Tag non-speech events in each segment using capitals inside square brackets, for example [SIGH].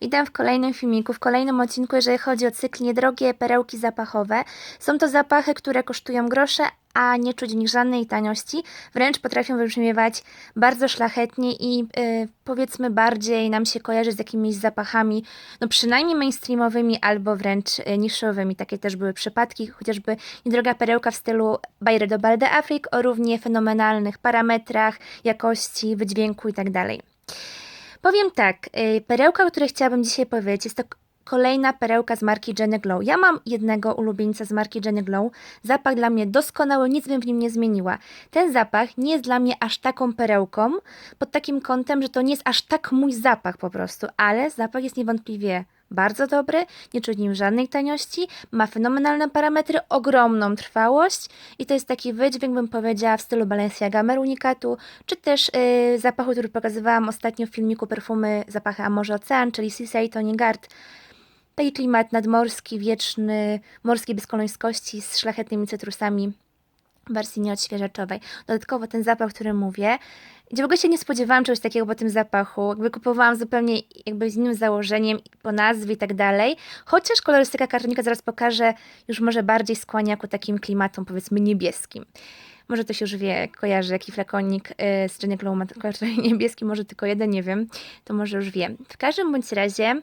Witam w kolejnym filmiku, w kolejnym odcinku, jeżeli chodzi o cykl niedrogie perełki zapachowe. Są to zapachy, które kosztują grosze, a nie czuć w nich żadnej taniości. Wręcz potrafią wybrzmiewać bardzo szlachetnie i yy, powiedzmy bardziej nam się kojarzy z jakimiś zapachami, no przynajmniej mainstreamowymi albo wręcz yy, niszowymi. Takie też były przypadki, chociażby niedroga perełka w stylu Bayre do Balde Afrik o równie fenomenalnych parametrach, jakości, wydźwięku itd. Powiem tak, y, perełka, o której chciałabym dzisiaj powiedzieć, jest to kolejna perełka z marki Jenny Glow. Ja mam jednego ulubieńca z marki Jenny Glow. Zapach dla mnie doskonały, nic bym w nim nie zmieniła. Ten zapach nie jest dla mnie aż taką perełką, pod takim kątem, że to nie jest aż tak mój zapach po prostu, ale zapach jest niewątpliwie bardzo dobry, nie czuć nim żadnej taniości, ma fenomenalne parametry, ogromną trwałość i to jest taki wydźwięk, bym powiedziała, w stylu Balenciaga Merunikatu, czy też yy, zapachu, który pokazywałam ostatnio w filmiku perfumy zapachy A Morze Ocean, czyli Sisei Tony Guard. Taki klimat nadmorski, wieczny, morskiej bezkolońskości z szlachetnymi cytrusami wersji nieodświeżaczowej. Dodatkowo ten zapach, o którym mówię, gdzie w ogóle się nie spodziewałam czegoś takiego po tym zapachu, jakby kupowałam zupełnie jakby z innym założeniem, po nazwie i tak dalej, chociaż kolorystyka kartonika zaraz pokaże, już może bardziej skłania ku takim klimatom powiedzmy niebieskim. Może ktoś już wie, kojarzy jaki flakonik yy, z Jenny Glow ma [LAUGHS] niebieski, może tylko jeden, nie wiem, to może już wiem. W każdym bądź razie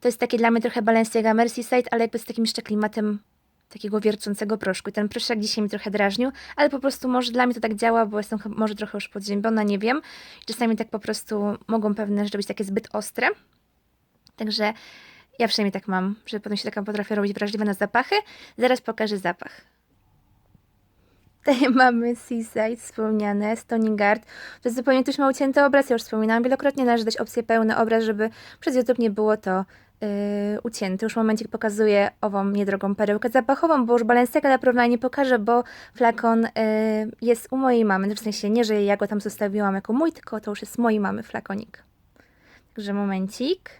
to jest takie dla mnie trochę Balenciaga Merseyside, ale jakby z takim jeszcze klimatem takiego wiercącego proszku. I ten proszek dzisiaj mi trochę drażnił, ale po prostu może dla mnie to tak działa, bo jestem może trochę już podziębiona, nie wiem. Czasami tak po prostu mogą pewne rzeczy być takie zbyt ostre. Także ja przynajmniej tak mam, że potem się taka potrafię robić wrażliwa na zapachy. Zaraz pokażę zapach. Tutaj [LAUGHS] mamy Seaside wspomniane, Stony Guard. To jest zupełnie ktoś ma ucięty obraz, ja już wspominałam wielokrotnie, należy dać opcję pełny obraz, żeby przez YouTube nie było to yy, ucięte. Już momencik pokazuję ową niedrogą perełkę zapachową, bo już Balenciaga na porównanie nie pokażę, bo flakon yy, jest u mojej mamy. W sensie nie, że ja go tam zostawiłam jako mój, tylko to już jest mojej mamy flakonik. Także momencik.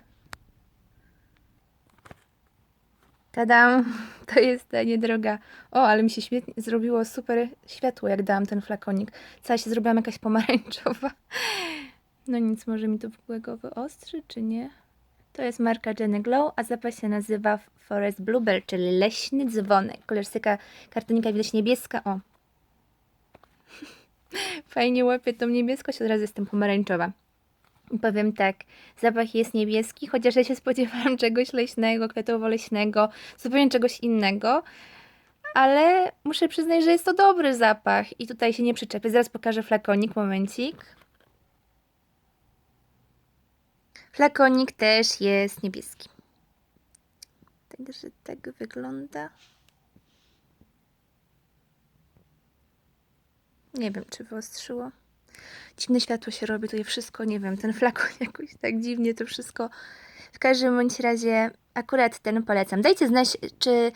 Tadam! [LAUGHS] To jest ta niedroga. O, ale mi się świetnie zrobiło super światło, jak dałam ten flakonik. Cała się zrobiłam jakaś pomarańczowa. [LAUGHS] No nic, może mi to w ogóle wyostrzy, czy nie? To jest marka Jenny Glow, a zapach się nazywa Forest Bluebell, czyli leśny dzwonek. Kolorystyka kartonika widać niebieska. O! [LAUGHS] Fajnie łapię tą niebieskość, od razu jestem pomarańczowa. Powiem tak, zapach jest niebieski, chociaż ja się spodziewałam [LAUGHS] czegoś leśnego, kwiatowo-leśnego, zupełnie czegoś innego, ale muszę przyznać, że jest to dobry zapach i tutaj się nie przyczepię. Zaraz pokażę flakonik, momencik. Flakonik też jest niebieski. Także tak wygląda. Nie wiem, czy wyostrzyło. Dziwne światło się robi, tutaj wszystko, nie wiem, ten flakon [LAUGHS] jakoś tak dziwnie to wszystko. W każdym bądź razie akurat ten polecam. Dajcie znać, czy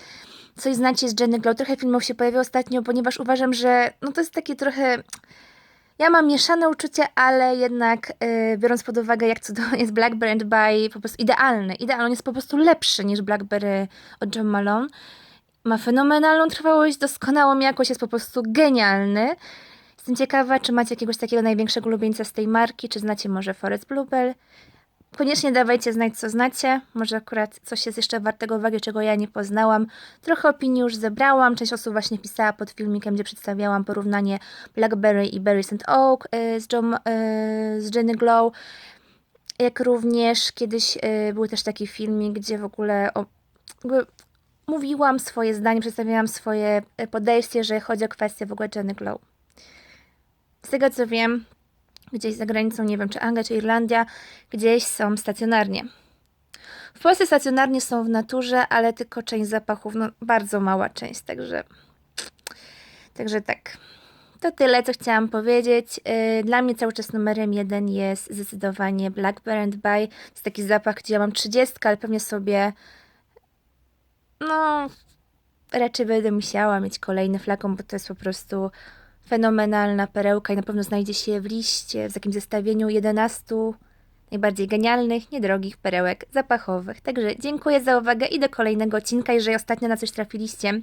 coś znacie z Jenny Glow. Trochę filmów się pojawiło ostatnio, ponieważ uważam, że no to jest takie trochę... Ja mam mieszane uczucia, ale jednak yy, biorąc pod uwagę, jak cudowny jest Blackberry and By, po prostu idealny. Idealny, jest po prostu lepszy niż Blackberry od John Malone. Ma fenomenalną trwałość, doskonałą jakość, jest po prostu genialny. Jestem ciekawa, czy macie jakiegoś takiego największego ulubieńca z tej marki, czy znacie może Forest Bluebell. Koniecznie dawajcie znać, co znacie. Może akurat coś jest jeszcze wartego uwagi, czego ja nie poznałam. Trochę opinii już zebrałam. Część osób właśnie pisała pod filmikiem, gdzie przedstawiałam porównanie Blackberry i Berry St. Oak y, z, John, y, z Jenny Glow. Jak również kiedyś y, był też taki filmik, gdzie w ogóle o, mówiłam swoje zdanie, przedstawiałam swoje podejście, jeżeli chodzi o kwestię w ogóle Jenny Glow. Z tego co wiem, gdzieś za granicą, nie wiem czy Anglia, czy Irlandia, gdzieś są stacjonarnie. W Polsce stacjonarnie są w naturze, ale tylko część zapachów, no bardzo mała część, także, także tak. To tyle, co chciałam powiedzieć. Yy, Dla mnie cały czas numerem jeden jest zdecydowanie Blackberry By. To jest taki zapach, gdzie ja mam 30, ale pewnie sobie no raczej będę musiała mieć kolejny flakon, bo to jest po prostu fenomenalna perełka i na pewno znajdzie się w liście, w takim zestawieniu 11 najbardziej genialnych, niedrogich perełek zapachowych. Także dziękuję za uwagę i do kolejnego odcinka. Jeżeli ostatnio na coś trafiliście,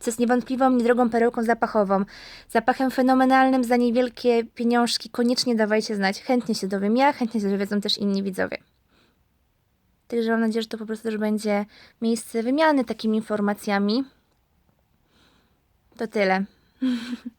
co jest niewątpliwą, niedrogą perełką zapachową, zapachem fenomenalnym za niewielkie pieniążki, koniecznie dawajcie znać. Chętnie się dowiem ja, chętnie się dowiedzą też inni widzowie. Także mam nadzieję, że to po prostu też będzie miejsce wymiany takimi informacjami. To tyle. [LAUGHS]